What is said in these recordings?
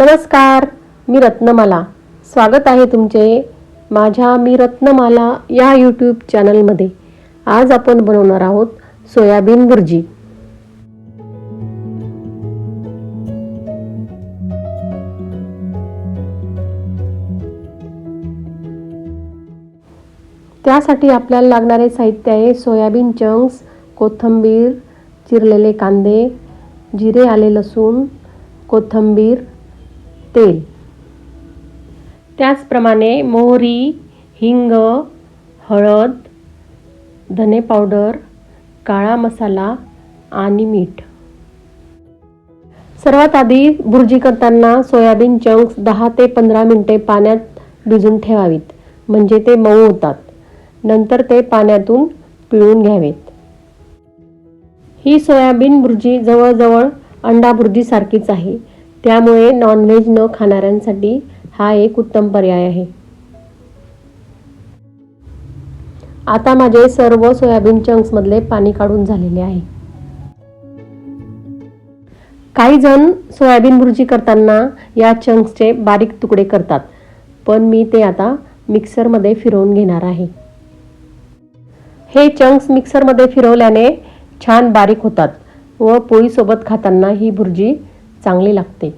नमस्कार मी रत्नमाला. स्वागत आहे तुमचे माझ्या मी रत्नमाला या यूट्यूब चॅनलमध्ये आज आपण बनवणार आहोत सोयाबीन भुर्जी. त्यासाठी आपल्याला लागणारे साहित्य आहे सोयाबीन चंक्स कोथिंबीर चिरलेले कांदे जिरे आले लसूण कोथिंबीर तेल त्याचप्रमाणे मोहरी हिंग हळद धने पावडर काळा मसाला आणि मीठ. सर्वात आधी भुर्जी करताना सोयाबीन चंक्स दहा ते पंधरा मिनटे पाण्यात भिजून ठेवावीत. म्हणजे ते मऊ होतात. नंतर ते पाण्यातून पिळून घ्यावेत. ही सोयाबीन भुर्जी जवळजवळ अंडा भुर्जीसारखीच आहे. त्यामुळे नॉनव्हेज न खाणाऱ्यांसाठी हा एक उत्तम पर्याय आहे. आता माझे सर्व सोयाबीन चंक्समधले पाणी काढून झालेले आहे. काही जण सोयाबीन भुर्जी करताना या चंक्सचे बारीक तुकडे करतात पण मी ते आता मिक्सरमध्ये फिरवून घेणार आहे. हे चंक्स मिक्सरमध्ये फिरवल्याने छान बारीक होतात व पोळीसोबत खाताना ही भुर्जी चांगली लागते.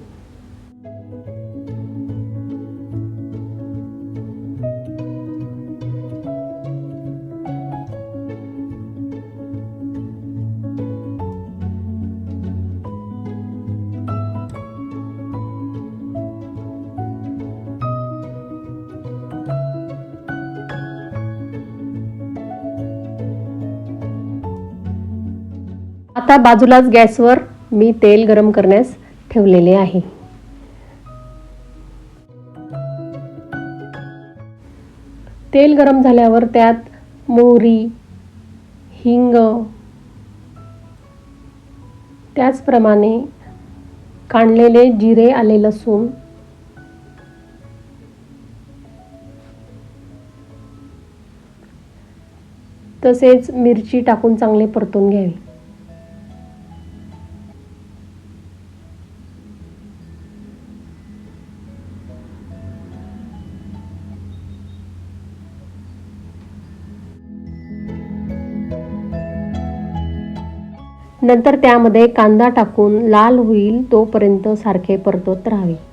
आता बाजूलाच गॅसवर मी तेल गरम करण्यास ठेवलेले आहे. तेल गरम झाल्यावर त्यात मोहरी हिंग त्याचप्रमाणे काढलेले जिरे आले लसूण तसेच मिरची टाकून चांगले परतून घ्यावी. नंतर त्यामध्ये कांदा टाकून लाल होईल तोपर्यंत सारखे परतत राहावे.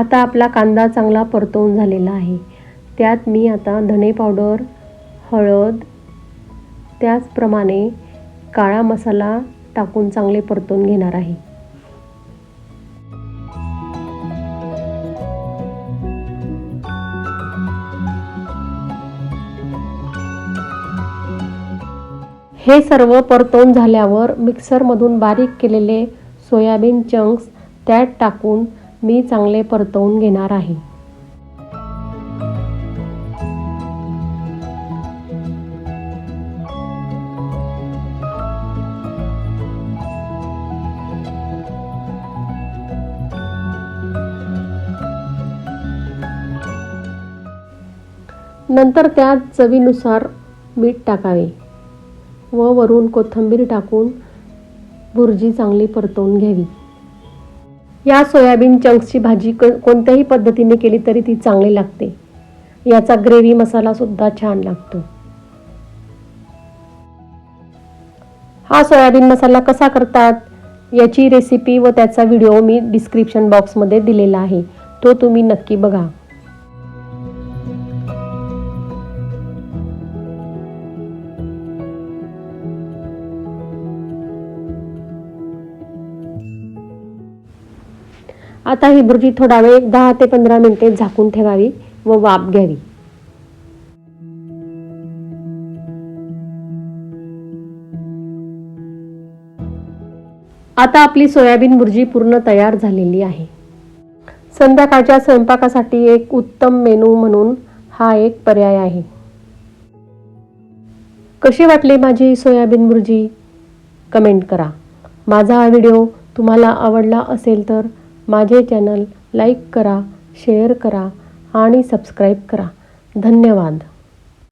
आता आपला कांदा चांगला परतवून झालेला आहे. त्यात मी आता धणे पावडर हळद त्याचप्रमाणे काळा मसाला टाकून चांगले परतून घेणार आहे. हे सर्व परतवून झाल्यावर मिक्सरमधून बारीक केलेले सोयाबीन चंक्स त्यात टाकून मी चांगले परतवून घेणार आहे. नंतर त्यात चवीनुसार मीठ टाकावे व वरून कोथिंबीर टाकून भुर्जी चांगली परतवून घ्यावी. या सोयाबीन चंक्सची भाजी क कोणत्याही पद्धतीने केली तरी ती चांगली लागते. याचा ग्रेव्ही मसालासुद्धा छान लागतो. हा सोयाबीन मसाला कसा करतात? याची रेसिपी व त्याचा व्हिडिओ मी डिस्क्रिप्शन बॉक्समध्ये दिलेला आहे. तो तुम्ही नक्की बघा. आता ही भुर्जी थोडा वेळ दहा ते पंधरा मिनिटे झाकून ठेवावी व वाफ घ्यावी. आता आपली सोयाबीन भुर्जी पूर्ण तयार झालेली आहे. संध्याकाळच्या स्वयंपाकासाठी एक उत्तम मेनू म्हणून हा एक पर्याय आहे. कशी वाटली माझी सोयाबीन भुर्जी कमेंट करा. माझा हा व्हिडिओ तुम्हाला आवडला असेल तर माझे चॅनल लाईक करा शेअर करा आणि सबस्क्राईब करा. धन्यवाद.